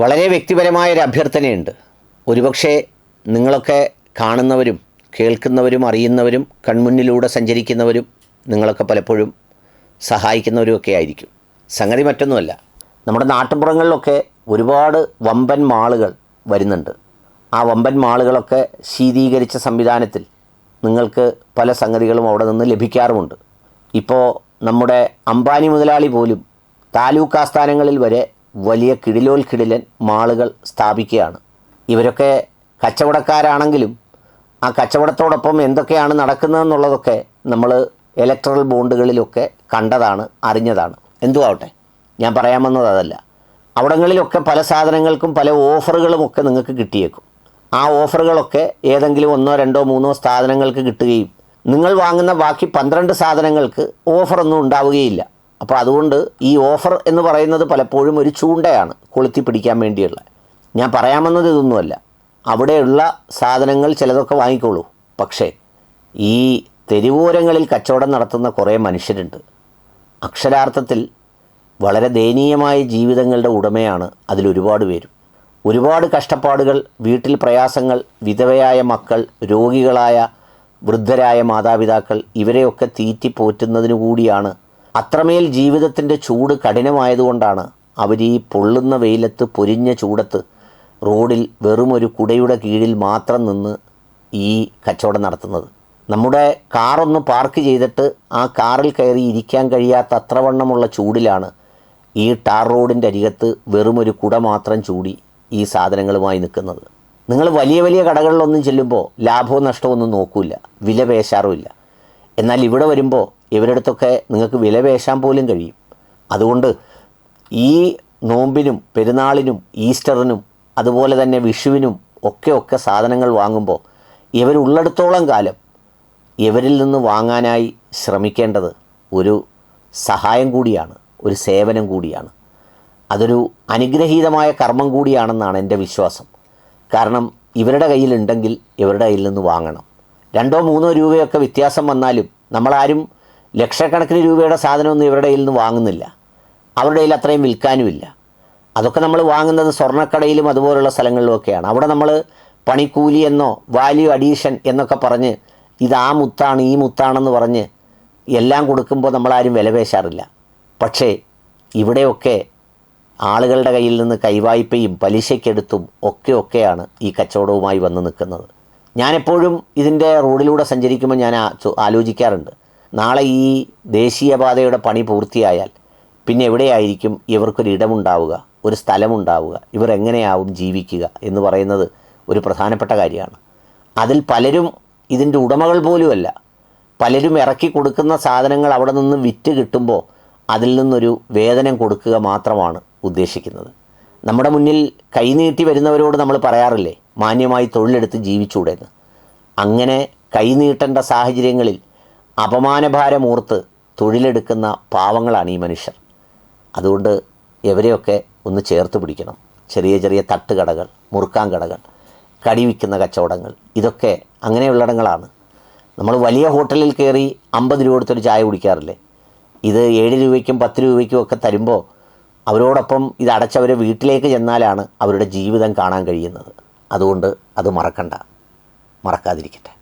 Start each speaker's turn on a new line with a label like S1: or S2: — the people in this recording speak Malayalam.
S1: വളരെ വ്യക്തിപരമായ ഒരു അഭ്യർത്ഥനയുണ്ട്. ഒരുപക്ഷെ നിങ്ങളൊക്കെ കാണുന്നവരും കേൾക്കുന്നവരും അറിയുന്നവരും കൺമുന്നിലൂടെ സഞ്ചരിക്കുന്നവരും നിങ്ങളൊക്കെ പലപ്പോഴും സഹായിക്കുന്നവരുമൊക്കെ ആയിരിക്കും. സംഗതി മറ്റൊന്നുമല്ല. നമ്മുടെ നാട്ടുപുറങ്ങളിലൊക്കെ ഒരുപാട് വമ്പൻ മാളുകൾ വരുന്നുണ്ട്. ആ വമ്പൻ മാളുകളൊക്കെ ശീതീകരിച്ച സംവിധാനത്തിൽ നിങ്ങൾക്ക് പല സംഗതികളും അവിടെ നിന്ന് ലഭിക്കാറുമുണ്ട്. ഇപ്പോൾ നമ്മുടെ അംബാനി മുതലാളി പോലും താലൂക്ക് ആസ്ഥാനങ്ങളിൽ വരെ വലിയ കിടിലോൽക്കിടിലൻ മാളുകൾ സ്ഥാപിക്കുകയാണ്. ഇവരൊക്കെ കച്ചവടക്കാരാണെങ്കിലും ആ കച്ചവടത്തോടൊപ്പം എന്തൊക്കെയാണ് നടക്കുന്നതെന്നുള്ളതൊക്കെ നമ്മൾ ഇലക്ട്രൽ ബോണ്ടുകളിലൊക്കെ കണ്ടതാണ് അറിഞ്ഞതാണ്. എന്തുവാവട്ടെ? ഞാൻ പറയാൻ വന്നത് അതല്ല. അവിടങ്ങളിലൊക്കെ പല സാധനങ്ങൾക്കും പല ഓഫറുകളുമൊക്കെ നിങ്ങൾക്ക് കിട്ടിയേക്കും. ആ ഓഫറുകളൊക്കെ ഏതെങ്കിലും ഒന്നോ രണ്ടോ മൂന്നോ സാധനങ്ങൾക്ക് കിട്ടുകയും നിങ്ങൾ വാങ്ങുന്ന ബാക്കി പന്ത്രണ്ട് സാധനങ്ങൾക്ക് ഓഫറൊന്നും ഉണ്ടാവുകയില്ല. അപ്പോൾ അതുകൊണ്ട് ഈ ഓഫർ എന്ന് പറയുന്നത് പലപ്പോഴും ഒരു ചൂണ്ടയാണ് കൊളുത്തി പിടിക്കാൻ വേണ്ടിയുള്ള. ഞാൻ പറയാമെന്നത് ഇതൊന്നുമല്ല. അവിടെയുള്ള സാധനങ്ങൾ ചിലതൊക്കെ വാങ്ങിക്കോളൂ. പക്ഷേ ഈ തെരുവോരങ്ങളിൽ കച്ചവടം നടത്തുന്ന കുറേ മനുഷ്യരുണ്ട്. അക്ഷരാർത്ഥത്തിൽ വളരെ ദയനീയമായ ജീവിതങ്ങളുടെ ഉടമയാണ് അതിലൊരുപാട് പേരും. ഒരുപാട് കഷ്ടപ്പാടുകൾ വീട്ടിൽ പ്രയാസങ്ങൾ വിധവയായ മക്കൾ രോഗികളായ വൃദ്ധരായ മാതാപിതാക്കൾ ഇവരെയൊക്കെ തീറ്റി കൂടിയാണ് അത്രമേൽ ജീവിതത്തിന്റെ ചൂട് കഠിനമായതുകൊണ്ടാണ് അവർ ഈ പൊള്ളുന്ന വെയിലത്ത് പൊരിഞ്ഞ ചൂടത്ത് റോഡിൽ വെറുമൊരു കുടയുടെ കീഴിൽ മാത്രം നിന്ന് ഈ കച്ചവടം നടത്തുന്നത്. നമ്മുടെ കാറൊന്ന് പാർക്ക് ചെയ്തിട്ട് ആ കാറിൽ കയറി ഇരിക്കാൻ കഴിയാത്ത അത്രവണ്ണമുള്ള ചൂടിലാണ് ഈ ടാർ റോഡിന്റെ അരികത്ത് വെറുമൊരു കുട മാത്രം ചൂടി ഈ സാധനങ്ങളുമായി നിൽക്കുന്നത്. നിങ്ങൾ വലിയ വലിയ കടകളിലൊന്നും ചെല്ലുമ്പോൾ ലാഭവും നഷ്ടവും ഒന്നും നോക്കൂല വില പേശാറുമില്ല. എന്നാൽ ഇവിടെ വരുമ്പോൾ ഇവരുടെ അടുത്തൊക്കെ നിങ്ങൾക്ക് വിലവേശാൻ പോലും കഴിയും. അതുകൊണ്ട് ഈ നോമ്പിനും പെരുന്നാളിനും ഈസ്റ്ററിനും അതുപോലെ തന്നെ വിഷുവിനും ഒക്കെ ഒക്കെ സാധനങ്ങൾ വാങ്ങുമ്പോൾ ഇവരുള്ളിടത്തോളം കാലം ഇവരിൽ നിന്ന് വാങ്ങാനായി ശ്രമിക്കേണ്ടത് ഒരു സഹായം കൂടിയാണ് ഒരു സേവനം കൂടിയാണ്. അതൊരു അനുഗ്രഹീതമായ കർമ്മം കൂടിയാണെന്നാണ് എന്റെ വിശ്വാസം. കാരണം ഇവരുടെ കയ്യിലുണ്ടെങ്കിൽ ഇവരുടെ കയ്യിൽ നിന്ന് വാങ്ങണം. രണ്ടോ മൂന്നോ രൂപയൊക്കെ വ്യത്യാസം വന്നാലും നമ്മളാരും ലക്ഷക്കണക്കിന് രൂപയുടെ സാധനമൊന്നും ഇവരുടെ കയ്യിൽ നിന്ന് വാങ്ങുന്നില്ല. അവരുടെ കയ്യിൽ അത്രയും വിൽക്കാനുമില്ല. അതൊക്കെ നമ്മൾ വാങ്ങുന്നത് സ്വർണക്കടയിലും അതുപോലുള്ള സ്ഥലങ്ങളിലുമൊക്കെയാണ് അവിടെ നമ്മൾ പണിക്കൂലി എന്നോ വാല്യൂ അഡീഷൻ എന്നൊക്കെ പറഞ്ഞ് ഇത് ആ മുത്താണ് ഈ മുത്താണെന്ന് പറഞ്ഞ് എല്ലാം കൊടുക്കുമ്പോൾ നമ്മളാരും വിലപേശാറില്ല പക്ഷേ ഇവിടെയൊക്കെ ആളുകളുടെ കയ്യിൽ നിന്ന് കൈവായ്പയും പലിശയ്ക്കെടുത്തും ഒക്കെ ഒക്കെയാണ് ഈ കച്ചവടവുമായി വന്ന് നിൽക്കുന്നത്. ഞാനെപ്പോഴും ഇതിന്റെ റോഡിലൂടെ സഞ്ചരിക്കുമ്പോൾ ഞാൻ ആലോചിക്കാറുണ്ട്. നാളെ ഈ ദേശീയപാതയുടെ പണി പൂർത്തിയായാൽ പിന്നെ എവിടെയായിരിക്കും ഇവർക്കൊരു ഇടമുണ്ടാവുക ഒരു സ്ഥലമുണ്ടാവുക ഇവർ എങ്ങനെയാവും ജീവിക്കുക എന്ന് പറയുന്നത് ഒരു പ്രധാനപ്പെട്ട കാര്യമാണ്. അതിൽ പലരും ഇതിന്റെ ഉടമകൾ പോലുമല്ല. പലരും ഇറക്കി കൊടുക്കുന്ന സാധനങ്ങൾ അവിടെ നിന്ന് വിറ്റ് കിട്ടുമ്പോൾ അതിൽ നിന്നൊരു വേതനം കൊടുക്കുക മാത്രമാണ് ഉദ്ദേശിക്കുന്നത്. നമ്മുടെ മുന്നിൽ കൈനീട്ടി വരുന്നവരോട് നമ്മൾ പറയാറില്ലേ മാന്യമായി തൊഴിലെടുത്ത് ജീവിച്ചൂടെന്ന്. അങ്ങനെ കൈനീട്ടേണ്ട സാഹചര്യങ്ങളിൽ അപമാനഭാരമോർത്ത് തൊഴിലെടുക്കുന്ന പാവങ്ങളാണ് ഈ മനുഷ്യർ. അതുകൊണ്ട് എവരെയൊക്കെ ഒന്ന് ചേർത്ത് പിടിക്കണം. ചെറിയ ചെറിയ തട്ടുകടകൾ മുറുക്കാൻ കടകൾ കടി വിൽക്കുന്ന കച്ചവടങ്ങൾ ഇതൊക്കെ അങ്ങനെയുള്ളിടങ്ങളാണ്. നമ്മൾ വലിയ ഹോട്ടലിൽ കയറി അമ്പത് രൂപ കൊടുത്തൊരു ചായ കുടിക്കാറില്ലേ? ഇത് ഏഴ് രൂപയ്ക്കും പത്ത് രൂപയ്ക്കും ഒക്കെ തരുമ്പോൾ അവരോടൊപ്പം ഇത് അടച്ചവരെ വീട്ടിലേക്ക് ചെന്നാലാണ് അവരുടെ ജീവിതം കാണാൻ കഴിയുന്നത്. അതുകൊണ്ട് അത് മറക്കണ്ട. മറക്കാതിരിക്കട്ടെ.